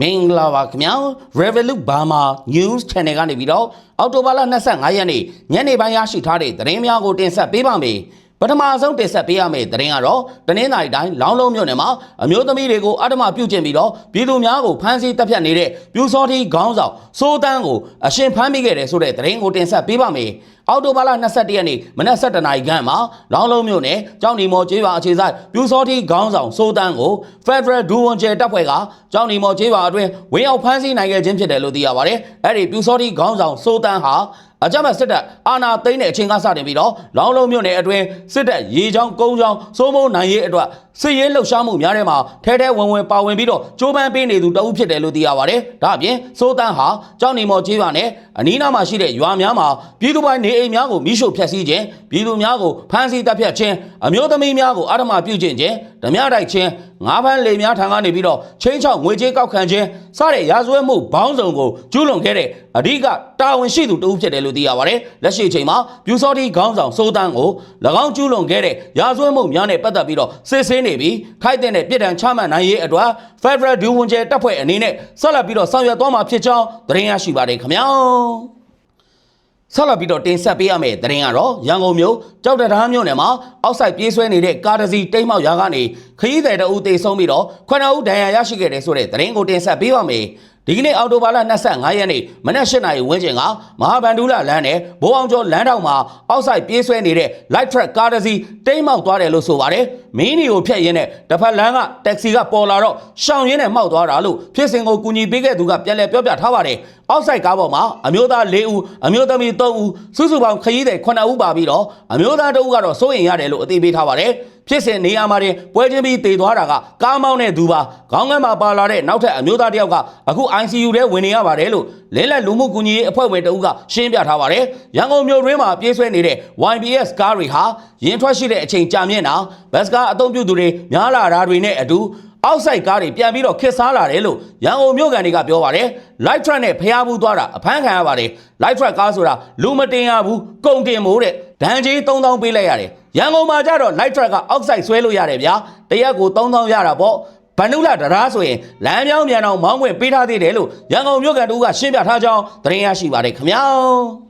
မင်္ဂလာပါခင်ဗျာ Revolut Burma News Channel ကနေပြီးတော့အော်တိုဘာလ25ရက်နေ့ညနေပိုင်းရရှိထားတဲ့သတင်းများကိုတင်ဆက်ပေးပါမယ် ပထမဆုံးတင်ဆက်ပေးရမယ့်သတင်းကတော့တနင်္လာရီတိုင်းလောင်းလုံးမြို့နယ်မှာအမျိုးသမီးတွေကိုအဓမ္မပြုကျင့်ပြီးတော့ပြည်သူများကိုဖမ်းဆီးတပ်ဖြတ်နေတဲ့ပြူစောတိခေါင်းဆောင်စိုးတန်းကိုအရှင်ဖမ်းမိခဲ့တယ်ဆိုတဲ့သတင်းကိုတင်ဆက်ပေးပါမယ်အော်တိုဘာလ22ရက်နေ့မနက်7:00နာရီခန့်မှာလောင်းလုံးမြို့နယ်ကျောင်းနီမော်ကျေးရွာအခြေဆိုင်ပြူစောတိခေါင်းဆောင်စိုးတန်းကို Federal ဒူဝန်ကျဲတပ်ဖွဲ့ကကျောင်းနီမော်ကျေးရွာအတွင်းဝင်ရောက်ဖမ်းဆီးနိုင်ခဲ့ခြင်းဖြစ်တယ်လို့သိရပါတယ်။အဲ့ဒီပြူစောတိခေါင်းဆောင်စိုးတန်းဟာ အကြမ်းဖက်စစ်တပ်အာဏာသိမ်းတဲ့အချိန်ကစတင်ပြီးတော့လောင်းလုံးမြို့နယ်အတွင်းစစ်တပ်ရေချောင်းကုန်းချောင်းစိုးမိုးနိုင်ရေးအတွက်စစ်ရေးလှုပ်ရှားမှုများထဲမှာထဲထဲဝင်ဝင်ပါဝင်ပြီးတော့ကြိုးပမ်းပေးနေသူတအုပ်ဖြစ်တယ်လို့သိရပါတယ်။ဒါအပြင်စိုးတန်းဟာကျောင်းနီမော်ကျေးရွာနဲ့အနီးနားမှာရှိတဲ့ရွာများမှာပြည်သူပိုင်းနေအိမ်များကိုမိရှို့ဖျက်ဆီးခြင်းပြည်သူများကိုဖမ်းဆီးတပ်ဖြတ်ခြင်းအမျိုးသမီးများကိုအာဓမ္မပြုကျင့်ခြင်းဓမြတိုက်ခြင်းငါးဖမ်းလေများထံကနေပြီးတော့ချင်းချောက်ငွေကြေးကောက်ခံခြင်းစတဲ့ရာဇဝတ်မှုဘောင်းစုံကိုကျူးလွန်ခဲ့တဲ့အဓိကတာဝန်ရှိသူတဦးဖြစ်တယ်လို့သိရပါတယ်။လက်ရှိအချိန်မှာပြူစောတိခေါင်းဆောင်စိုးတန်းကို၎င်းကျူးလွန်ခဲ့တဲ့ရာဇဝတ်မှုများနဲ့ပတ်သက်ပြီးတော့စစ်ဆေးနေပြီးခိုက်တဲ့နဲ့ပြည်ထန်ချမှတ်နိုင်ရေးအတွက် Federal ဒူဝန်ကျဲတပ်ဖွဲ့အနေနဲ့ဆက်လက်ပြီးတော့ဆောင်ရွက်သွားမှာဖြစ်ကြောင်းသတင်းရရှိပါတယ်ခင်ဗျာ။ ဆက်လက်ပြီးတော့တင်ဆက်ပေးရမယ့်သတင်းကတော့ရန်ကုန်မြို့ကြောက်တရားမြို့နယ်မှာအောက်ဆိုင်ပြေးဆွဲနေတဲ့ကားတစ်စီးတိမ်းမောက်ရာကနေခရီးသည်တအုပ်တေဆုံးပြီးတော့ခုနှစ်ဦးဒဏ်ရာရရှိခဲ့တယ်ဆိုတဲ့သတင်းကိုတင်ဆက်ပေးပါမယ် ဒီကနေ့အော်တိုဘာလ25ရက်နေ့မနက်၈နာရီဝန်းကျင်ကမဟာဗန္ဓုလလမ်းနဲ့ဘိုးအောင်ကျော်လမ်းတောင်မှာအောက်ဆိုင်ပြေးဆွဲနေတဲ့ light truck ကားတစ်စီးတိမ်းမောက်သွားတယ်လို့ဆိုပါတယ်မင်းနီကိုဖျက်ရင်းနဲ့တစ်ဖက်လမ်းကတက္ကစီကပေါ်လာတော့ရှောင်ရင်းနဲ့မှောက်သွားတာလို့ဖြစ်စဉ်ကိုကူညီပေးခဲ့သူကပြန်လည်ပြောပြထားပါတယ်အောက်ဆိုင်ကားပေါ်မှာအမျိုးသား၄ဦးအမျိုးသမီး၃ဦးစုစုပေါင်းခရီးသည်9ဦးပါပြီးတော့အမျိုးသားတဦးကတော့စိုးရင်ရတယ်လို့အသိပေးထားပါတယ် ဖြစ်စဉ်နေရာမှာတင်ပွဲချင်းပြီးတည်သွားတာကကားမောင်းတဲ့သူပါခေါင်းကမ်းမှာပါလာတဲ့နောက်ထပ်အမျိုးသားတစ်ယောက်ကအခု ICU ထဲဝင်နေရပါတယ်လို့လဲလက်လူမှုကူညီရေးအဖွဲ့ဝင်တဦးကရှင်းပြထားပါတယ်ရန်ကုန်မြို့တွင်းမှာပြေးဆွဲနေတဲ့ YBS ကားတွေဟာရင်ထွက်ရှိတဲ့အချိန်ကြာမြင့်တာဘတ်စကားအသုံးပြုသူတွေများလာတာတွေနဲ့အတူ အောက်ဆိုင်ကားတွေပြန်ပြီးတော့ခစ်စားလာတယ်လို့ရန်ကုန်မြို့ကန်တွေကပြောပါတယ်။ light truck နဲ့ဖျားဘူးသွားတာအဖမ်းခံရပါတယ်။ light truck ကားဆိုတာလူမတင်ရဘူးကုန်တင်မို့တဲ့ဒဏ်ကြီး3000ပေးလိုက်ရတယ်။ရန်ကုန်မှာကျတော့ light truck ကအောက်ဆိုင်ဆွဲလို့ရတယ်ဗျာ။တရက်ကို3000ရတာပေါ့။ဗန္ဓုလတရားဆိုရင်လမ်းပြောင်းမြန်အောင်မောင်းခွင့်ပေးထားသေးတယ်လို့ရန်ကုန်မြို့ကန်တူကရှင်းပြထားကြောင်းသတင်းရရှိပါတယ်ခင်ဗျာ။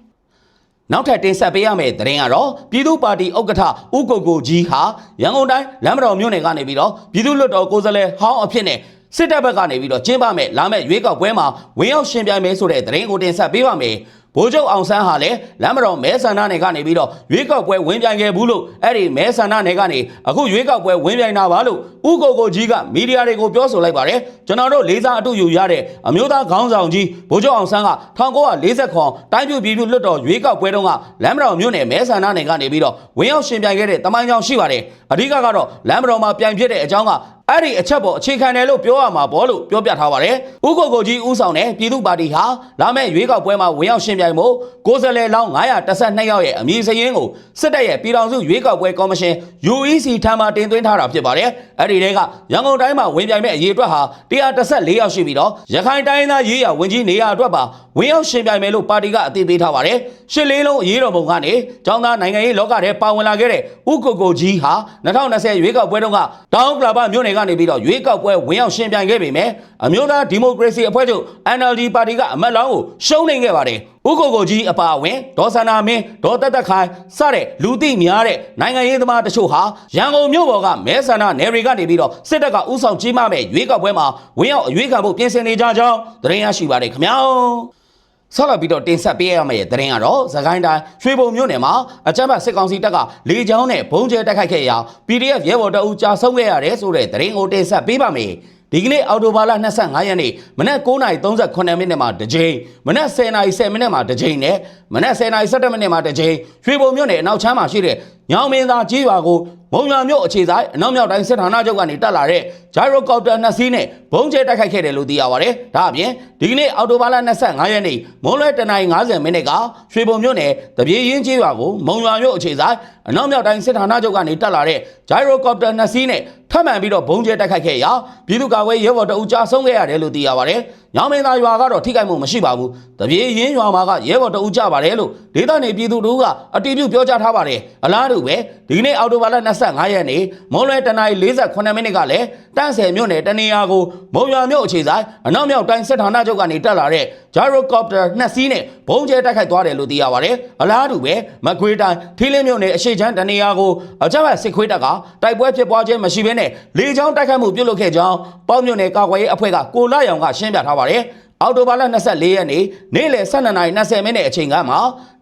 နောက်ထပ်တင်ဆက်ပေးရမယ့်သတင်းကတော့ပြည်သူ့ပါတီဥက္ကဋ္ဌဦးကိုကိုကြီးဟာရန်ကုန်တိုင်းလမ်းမတော်မြို့နယ်ကနေပြီးတော့ပြည်သူ့လွှတ်တော်ကိုယ်စားလှယ်ဟောင်းအဖြစ်နဲ့စစ်တပ်ဘက်ကနေပြီးတော့ကျင်းပမဲ့လာမဲ့ရွေးကောက်ပွဲမှာဝင်ရောက်ရှင်ပြိုင်မယ်ဆိုတဲ့သတင်းကိုတင်ဆက်ပေးပါမယ် ဘိုးချုပ်အောင်ဆန်းဟာလည်းလမ်းမတော်မဲဆန္ဒနယ်ကနေပြီးတော့ရွေးကောက်ပွဲဝင်ပြိုင်ခဲ့ဘူးလို့အဲ့ဒီမဲဆန္ဒနယ်ကနေအခုရွေးကောက်ပွဲဝင်ပြိုင်တာပါလို့ဦးကိုကိုကြီးကမီဒီယာတွေကိုပြောဆိုလိုက်ပါတယ်ကျွန်တော်တို့လေးစားအတူယူရတဲ့အမျိုးသားခေါင်းဆောင်ကြီးဘိုးချုပ်အောင်ဆန်းက1940ခွန်တိုင်းပြည်ပြည်သူလွတ်တော်ရွေးကောက်ပွဲတုန်းကလမ်းမတော်မြို့နယ်မဲဆန္ဒနယ်ကနေပြီးတော့ဝင်ရောက်ရှင်ပြိုင်ခဲ့တဲ့တမိုင်းကြောင်ရှိပါတယ်အဓိကကတော့လမ်းမတော်မှာပြိုင်ဖြစ်တဲ့အကြောင်းက အဲ့ဒီအချက်ပေါ်အခြေခံတယ်လို့ပြောရမှာပေါ့လို့ပြောပြထားပါတယ်။ဥကိုကိုကြီးဦးဆောင်တဲ့ပြည်သူ့ပါတီဟာလာမယ့်ရွေးကောက်ပွဲမှာဝင်ရောက်ရှင်ပြိုင်ဖို့ကိုယ်စားလှယ်လောင်း912ယောက်ရဲ့အမည်စရင်းကိုစစ်တပ်ရဲ့ပြည်ထောင်စုရွေးကောက်ပွဲကော်မရှင် UEC ထံမှတင်သွင်းထားတာဖြစ်ပါတယ်။အဲ့ဒီတွေကရန်ကုန်တိုင်းမှာဝင်ပြိုင်မဲ့အရေးအတွက်ဟာ114ယောက်ရှိပြီးတော့ရခိုင်တိုင်းသားရေးရဝင်ကြီးနေရအတွက်ပါဝင်ရောက်ရှင်ပြိုင်မယ်လို့ပါတီကအသိပေးထားပါတယ်။ရှစ်လေးလုံးအရေးတော်ပုံကနေចောင်းသားနိုင်ငံရေးလောကထဲပါဝင်လာခဲ့တဲ့ဥကိုကိုကြီးဟာ2020ရွေးကောက်ပွဲတုန်းကတောင်ကလာပမြို့နယ်ကနေပြီးတော့ရွေးကောက်ပွဲဝင်ရောက်ရှင်ပြိုင်ခဲ့ပေမဲ့အမျိုးသားဒီမိုကရေစီအဖွဲ့ချုပ် NLD ပါတီကအမတ်လောင်းကိုရှုံးနေခဲ့ပါတယ်။ဥကိုကိုကြီးအပါအဝင်ဒေါ်စန္နာမင်းဒေါ်တက်တက်ခိုင်စတဲ့လူသိများတဲ့နိုင်ငံရေးသမားတချို့ဟာရန်ကုန်မြို့ပေါ်ကမဲဆန္ဒနယ်တွေကနေပြီးတော့စစ်တပ်ကဥဆောင်ကြီးမမဲ့ရွေးကောက်ပွဲမှာဝင်ရောက်အရွေးခံဖို့ပြင်ဆင်နေကြကြောင်းသတင်းရရှိပါတယ်ခင်ဗျာ။ ဆက်လက်ပြီးတော့တင်ဆက်ပေးရမယ့်သတင်းကတော့သခိုင်းတိုင်းရွှေဘုံမြို့နယ်မှာအကြမ်းဖက်စစ်ကောင်စီတပ်ကလေကြောင်းနဲ့ဘုံကျဲတိုက်ခိုက်ခဲ့ရာ PDF ရဲဘော်တအူကြာဆုံးခဲ့ရတယ်ဆိုတဲ့သတင်းကိုတင်ဆက်ပေးပါမယ်။ဒီကနေ့အော်တိုဘာလ25ရက်နေ့မနက်9:38မိနစ်မှာတစ်ကြိမ်မနက်10:10မိနစ်မှာတစ်ကြိမ်နဲ့မနက်10:17မိနစ်မှာတစ်ကြိမ်ရွှေဘုံမြို့နယ်အနောက်ချမ်းမှာရှိတဲ့ ညောင်မင်းသားကြီးရွာကိုမုံရွာမြို့အခြေဆိုင်အနောက်မြောက်တိုင်းစစ်ဌာနချုပ်ကနေတက်လာတဲ့ gyro copter နှစ်စီးနဲ့ဘုံကျဲတိုက်ခိုက်ခဲ့တယ်လို့သိရပါတယ်။ဒါအပြင်ဒီကနေ့အော်တိုဘာလ25ရက်နေ့မွန်းလွဲ9:50မိနစ်ကရွှေဘုံမြို့နယ်တပြေးရင်ကြီးရွာကိုမုံရွာမြို့အခြေဆိုင်အနောက်မြောက်တိုင်းစစ်ဌာနချုပ်ကနေတက်လာတဲ့ gyro copter နှစ်စီးနဲ့ထပ်မံပြီးတော့ဘုံကျဲတိုက်ခိုက်ခဲ့ရာပြည်သူ့ကာကွယ်ရေးဘော်တအူကြာဆုံးခဲ့ရတယ်လို့သိရပါတယ်။ ညောင်မင်းသားရွာကတော့ထိခိုက်မှုမရှိပါဘူးတပြေးရင်းရွာမှာကရဲဘော်တအူးကြပါတယ်လို့ဒေသနေပြည်သူတို့ကအတီးပြုတ်ပြောကြားထားပါတယ်အလားတူပဲဒီနေ့အော်တိုဘာလ25ရက်နေ့မွန်လွဲတနင်္လာ48မိနစ်ကလည်းတန့်ဆယ်မြို့နယ်တနေရာကိုမုံရွာမြို့အခြေဆိုင်အနောက်မြောက်တိုင်းစစ်ဌာနချုပ်ကနေတက်လာတဲ့ gyrocopter နှစ်စီးနဲ့ဘုံကျဲတိုက်ခိုက်သွားတယ်လို့သိရပါတယ်အလားတူပဲမကွေးတိုင်းထီးလင်းမြို့နယ်အရှိချမ်းတနေရာကိုအကြမ်းဖက်စစ်ခွေးတပ်ကတိုက်ပွဲဖြစ်ပွားခြင်းမရှိဘဲနဲ့လေကြောင်းတိုက်ခိုက်မှုပြုလုပ်ခဲ့ကြောင်းပေါ့မြို့နယ်ကာကွယ်ရေးအဖွဲ့ကကိုလာရောင်ကရှင်းပြထားပါတယ်အော်တိုဘာလ24ရက်နေ့နေ့လယ်12:20မိနစ်အချိန်ကမှ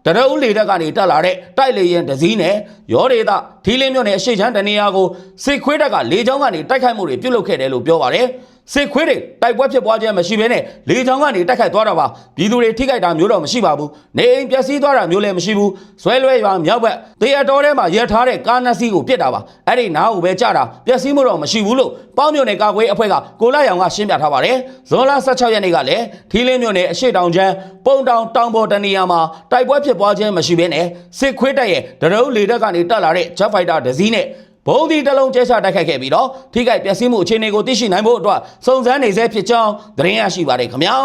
တရဦးလေတပ်ကနေတက်လာတဲ့တိုက်လေရင်တစည်းနဲ့ရောဒေတာထီးလင်းမြို့နယ်အရှိချမ်းတနေရာကိုစစ်ခွေးတပ်ကလေကြောင်းကနေတိုက်ခိုက်မှုတွေပြုလုပ်ခဲ့တယ်လို့ပြောပါတယ် စစ်ခွေးတွေတိုက်ပွဲဖြစ်ပွားခြင်းမရှိဘဲနဲ့လေကြောင်းကနေတိုက်ခိုက်သွားတာပါပြည်သူတွေထိခိုက်တာမျိုးတော့မရှိပါဘူးနေအိမ်ပျက်စီးသွားတာမျိုးလည်းမရှိဘူးဆွဲလွဲရွာမြောက်ဘက်တေအတော်ထဲမှာရထားတဲ့ကားနှစ်စီးကိုပြစ်တာပါအဲ့ဒီနားကိုပဲကြတာပျက်စီးမှုတော့မရှိဘူးလို့ပေါင်းမြို့နယ်ကာကွယ်အဖွဲ့ကကိုလာရောင်ကရှင်းပြထားပါတယ်ဇွန်လ16ရက်နေ့ကလည်းထီးလင်းမြို့နယ်အရှိတောင်ချမ်းပုံတောင်တောင်ပေါ်တနေရာမှာတိုက်ပွဲဖြစ်ပွားခြင်းမရှိဘဲနဲ့စစ်ခွေးတပ်ရဲ့ဒရုန်းလေတပ်ကနေတက်လာတဲ့ Jet Fighter တစ်စီးနဲ့ ဘုံဒီတစ်လုံးကျဲချတိုက်ခိုက်ခဲ့ပြီးတော့ထိခိုက်ပျက်စီးမှုအခြေအနေကိုသိရှိနိုင်ဖို့အတွက်စုံစမ်းနေဆဲဖြစ်ကြောင်းသတင်းရရှိပါတယ်ခင်ဗျာ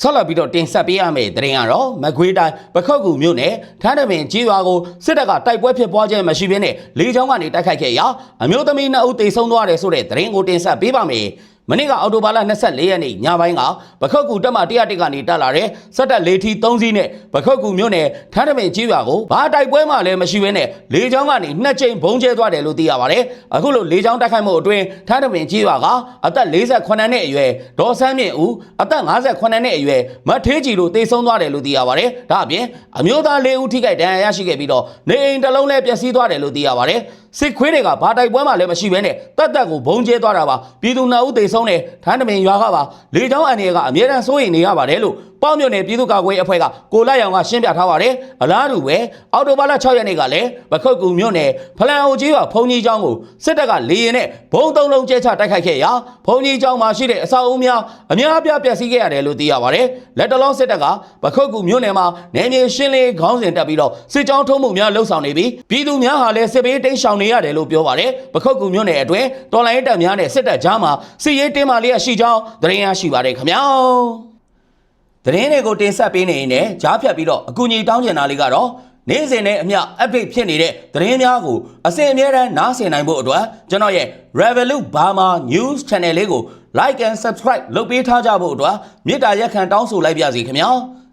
ဆက်လက်ပြီးတော့တင်ဆက်ပေးရမယ့်သတင်းကတော့မကွေးတိုင်းပခောက်ကူမြို့နယ်ထန်းတပင်ကြီးရွာကိုစစ်တပ်ကတိုက်ပွဲဖြစ်ပွားခြင်းမရှိဘဲနဲ့လေကြောင်းကနေတိုက်ခိုက်ခဲ့ရာအမျိုးသမီးနှစ်ဦးတိတ်ဆုံးသွားတယ်ဆိုတဲ့သတင်းကိုတင်ဆက်ပေးပါမယ် မနေ့ကအော်တိုဘာလ24ရက်နေ့ညပိုင်းကပခောက်ကူတက်မ101ကနေတက်လာတဲ့စက်တက်လေထီ3စီးနဲ့ပခောက်ကူမြို့နယ်ထန်းတပင်ကြီးရွာကိုဘာတိုက်ပွဲမှလည်းမရှိဘဲနဲ့လေကြောင်းကနေနှစ်ကြိမ်ဘုံကျဲသွားတယ်လို့သိရပါတယ်အခုလိုလေကြောင်းတိုက်ခိုက်မှုအတွင်းထန်းတပင်ကြီးရွာကအသက်48နှစ်အရွယ်ဒေါ်ဆန်းမြင့်ဦးအသက်58နှစ်အရွယ်မထေးကြီးတို့တေဆုံးသွားတယ်လို့သိရပါတယ်ဒါအပြင်အမျိုးသား၄ဦးထိခိုက်ဒဏ်ရာရရှိခဲ့ပြီးတော့နေအိမ်တစ်လုံးလည်းပျက်စီးသွားတယ်လို့သိရပါတယ် စစ်ခွေးတွေကဘာတိုက်ပွဲမှလည်းမရှိဘဲနဲ့တက်တက်ကိုဘုံကျဲသွားတာပါပြည်သူနှစ်ဦးတေဆုံးတယ်ထန်းတပင်ရွာကပါလေကြောင်းအန်ရီကအမြဲတမ်းစိုးရိမ်နေရပါတယ်လို့ပေါင်းမြို့နယ်ပြည်သူ့ကာကွယ်ရေးအဖွဲ့ကကိုလိုက်ရောင်ကရှင်းပြထားပါတယ်အလားတူပဲအော်တိုဘာလ6ရက်နေ့ကလည်းပခုတ်ကူမြို့နယ်ဖလန်အိုကြီးရွာဖုန်ကြီးကျောင်းကိုစစ်တပ်ကလေရင်နဲ့ဘုံသုံးလုံးကျဲချတိုက်ခိုက်ခဲ့ရာဖုန်ကြီးကျောင်းမှာရှိတဲ့အဆောက်အဦများအများအပြားပျက်စီးခဲ့ရတယ်လို့သိရပါတယ်လက်တလုံးစစ်တပ်ကပခုတ်ကူမြို့နယ်မှာနယ်မြေရှင်းလင်းခေါင်းစဉ်တက်ပြီးတော့စစ်ကြောင်းထုံးမှုများလှုပ်ဆောင်နေပြီးပြည်သူများဟာလည်းစစ်ဘေးတိမ်းရှောင်နေရတယ်လို့ပြောပါတယ်ပခုတ်ကူမြို့နယ်အတွင်းတော်လိုင်းတပ်များနဲ့စစ်တပ်ကြားမှာစစ်ရေးတင်းမာလျက်ရှိကြောင်းသတင်းရရှိပါတယ်ခင်ဗျာသတင်းတွေကိုတင်ဆက်ပေးနေရင်လည်းကြားဖြတ်ပြီးတော့အကူအညီတောင်းကျင်တာလေးကတော့နေ့စဉ်နဲ့အမျှ update ဖြစ်နေတဲ့သတင်းများကိုအစဉ်အမြဲတမ်းနားဆင်နိုင်ဖို့အတွက်ကျွန်တော်ရဲ့ Revolut Burma News Channel လေးကို like and subscribe လုပ်ပေးထားကြဖို့အတွက်မေတ္တာရက်ခံတောင်းဆိုလိုက်ပါစီခင်ဗျာ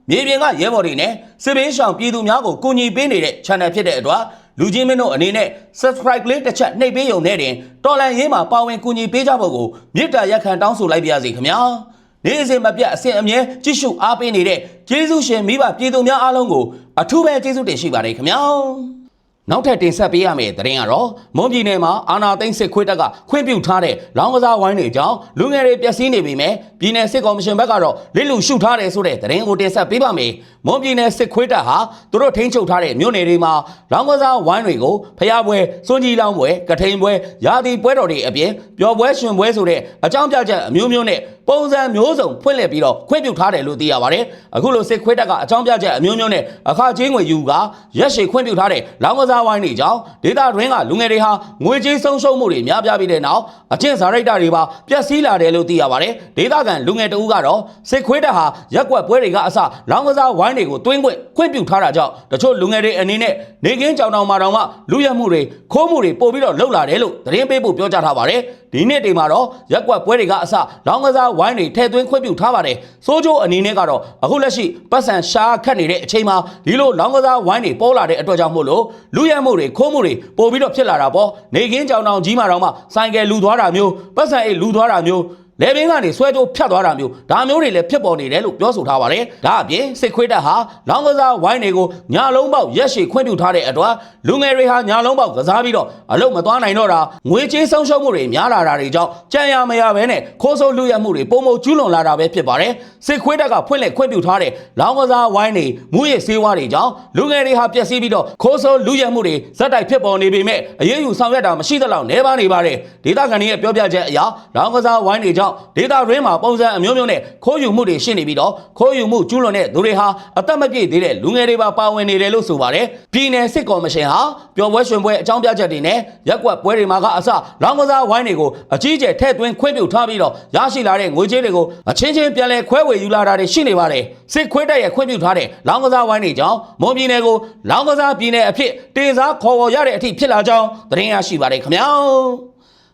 မြေပြင်ကရဲဘော်တွေနဲ့စစ်ဘေးရှောင်ပြည်သူများကိုကူညီပေးနေတဲ့ channel ဖြစ်တဲ့အတွက် လူချင်းမင်းတို့အနေနဲ့ subscribe လေးတစ်ချက်နှိပ်ပေးရုံနဲ့တင်တော်လန်ရေးမှာပါဝင်ကူညီပေးကြဖို့ကိုမေတ္တာရက်ခံတောင်းဆိုလိုက်ပါစီခင်ဗျာနေ့စဉ်မပြတ်အစဉ်အမြဲကြည့်ရှုအားပေးနေတဲ့ကျေးဇူးရှင်မိဘပြည်သူများအားလုံးကိုအထူးပဲကျေးဇူးတင်ရှိပါတယ်ခင်ဗျာ နောက်ထပ်တင်ဆက်ပေးရမယ့်သတင်းကတော့မွန်ပြည်နယ်မှာအာနာသိန်းစစ်ခွေးတပ်ကခွင့်ပြုထားတဲ့လောင်းကစားဝိုင်းတွေကြောင့်လူငယ်တွေပျက်စီးနေပြီမဲ့ပြည်နယ်စစ်ကော်မရှင်ဘက်ကတော့လစ်လူရှုထားတယ်ဆိုတဲ့သတင်းကိုတင်ဆက်ပေးပါမယ်မွန်ပြည်နယ်စစ်ခွေးတပ်ဟာသူတို့ထိန်းချုပ်ထားတဲ့မြို့နယ်တွေမှာလောင်းကစားဝိုင်းတွေကိုဖျားပွဲစွန်ကြီးလောင်းပွဲကထိန်ပွဲရာသီပွဲတော်တွေအပြင်ပျော်ပွဲရှင်ပွဲဆိုတဲ့အကြောင်းပြချက်အမျိုးမျိုးနဲ့ပုံစံမျိုးစုံဖွင့်လှစ်ပြီးတော့ခွင့်ပြုထားတယ်လို့သိရပါတယ်အခုလိုစစ်ခွေးတပ်ကအကြောင်းပြချက်အမျိုးမျိုးနဲ့အခါချင်းငွေယူကရက်ရှည်ခွင့်ပြုထားတဲ့လောင်းကစားဝိုင်းတွေကြောင့်ဒေတာတွင်းကလူငယ်တွေဟာငွေကြေးဆုံးရှုံးမှုတွေများပြားပြီးတဲ့နောက်အကျင့်စာရိတ္တတွေပါပျက်စီးလာတယ်လို့သိရပါတယ်ဒေတာကန်လူငယ်တဦးကတော့စစ်ခွေးတပ်ဟာရက်ကွက်ပွဲတွေကအစလောင်းကစားဝိုင်းတွေကိုတွင်းခွင့်ခွင့်ပြုထားတာကြောင့်တချို့လူငယ်တွေအနေနဲ့နေကင်းကြောင်တောင်မှာတောင်မှလူရက်မှုတွေခိုးမှုတွေပို့ပြီးတော့လှုပ်လာတယ်လို့သတင်းပေးဖို့ပြောကြားထားပါတယ်ဒီနေ့တိမ်မှာတော့ရက်ကွက်ပွဲတွေကအစလောင်းကစားဝိုင်းတွေထည့်သွင်းခွင့်ပြုထားပါတယ်စိုးကျိုးအနေနဲ့ကတော့အခုလက်ရှိပတ်စံရှားခတ်နေတဲ့အချိန်မှာဒီလိုလောင်းကစားဝိုင်းတွေပေါ်လာတဲ့အတွက်ကြောင့်မို့လို့လူရက်မှုတွေခိုးမှုတွေပို့ပြီးတော့ဖြစ်လာတာပေါ့နေကင်းကြောင်တောင်ကြီးမှာတောင်မှဆိုင်ကယ်လူသွားတာမျိုးပတ်စံအိတ်လူသွားတာမျိုး လေဘင်းကနေဆွဲကြိုးဖြတ်သွားတာမျိုးဒါမျိုးတွေလည်းဖြစ်ပေါ်နေတယ်လို့ပြောဆိုထားပါတယ်။ဒါအပြင်စစ်ခွေးတပ်ဟာလောင်းကစားဝိုင်းတွေကိုညာလုံးပေါက်ရက်ရှည်ခွင့်ပြုထားတဲ့အတွက်လူငယ်တွေဟာညာလုံးပေါက်ကစားပြီးတော့အလုပ်မသွားနိုင်တော့တာငွေကြေးဆုံးရှုံးမှုတွေများလာတာတွေကြောင့်ကြံရမရပဲနဲ့ခိုးဆိုးလူရမှုတွေပုံမကျူးလွန်လာတာပဲဖြစ်ပါတယ်။စစ်ခွေးတပ်ကဖွင့်လှစ်ခွင့်ပြုထားတဲ့လောင်းကစားဝိုင်းတွေမူရစ်ဆေးဝါးတွေကြောင့်လူငယ်တွေဟာပျက်စီးပြီးတော့ခိုးဆိုးလူရမှုတွေဇက်တိုက်ဖြစ်ပေါ်နေပေမဲ့အရေးယူဆောင်ရွက်တာမရှိသလောက်နေပါနေပါတယ်။ဒေသခံတွေရဲ့ပြောပြချက်အရလောင်းကစားဝိုင်းတွေကြောင့်ဒေတာရင်းမှာပုံစံအမျိုးမျိုးနဲ့ခိုးယူမှုတွေရှိနေပြီးတော့ခိုးယူမှုကျူးလွန်တဲ့သူတွေဟာအသက်မပြည့်သေးတဲ့လူငယ်တွေပါပါဝင်နေတယ်လို့ဆိုပါတယ်ပြည်내စစ်ကော်မရှင်ဟာပျော်ပွဲရွှင်ပွဲအကြောင်းပြချက်တွေနဲ့ရက်ကွက်ပွဲတွေမှာကအစလောင်းကစားဝိုင်းတွေကိုအကြီးအကျယ်ထည့်သွင်းခွင့်ပြုထားပြီးတော့ရရှိလာတဲ့ငွေကြေးတွေကိုအချင်းချင်းပြန်လည်ခွဲဝေယူလာတာတွေရှိနေပါတယ်စစ်ခွေးတက်ရဲ့ခွင့်ပြုထားတဲ့လောင်းကစားဝိုင်းတွေကြောင့်မွန်ပြည်နယ်ကိုလောင်းကစားပြည်နယ်အဖြစ်တင်စားခေါ်ဝေါ်ရတဲ့အထိဖြစ်လာကြောင်းသတင်းရရှိပါတယ်ခင်ဗျာ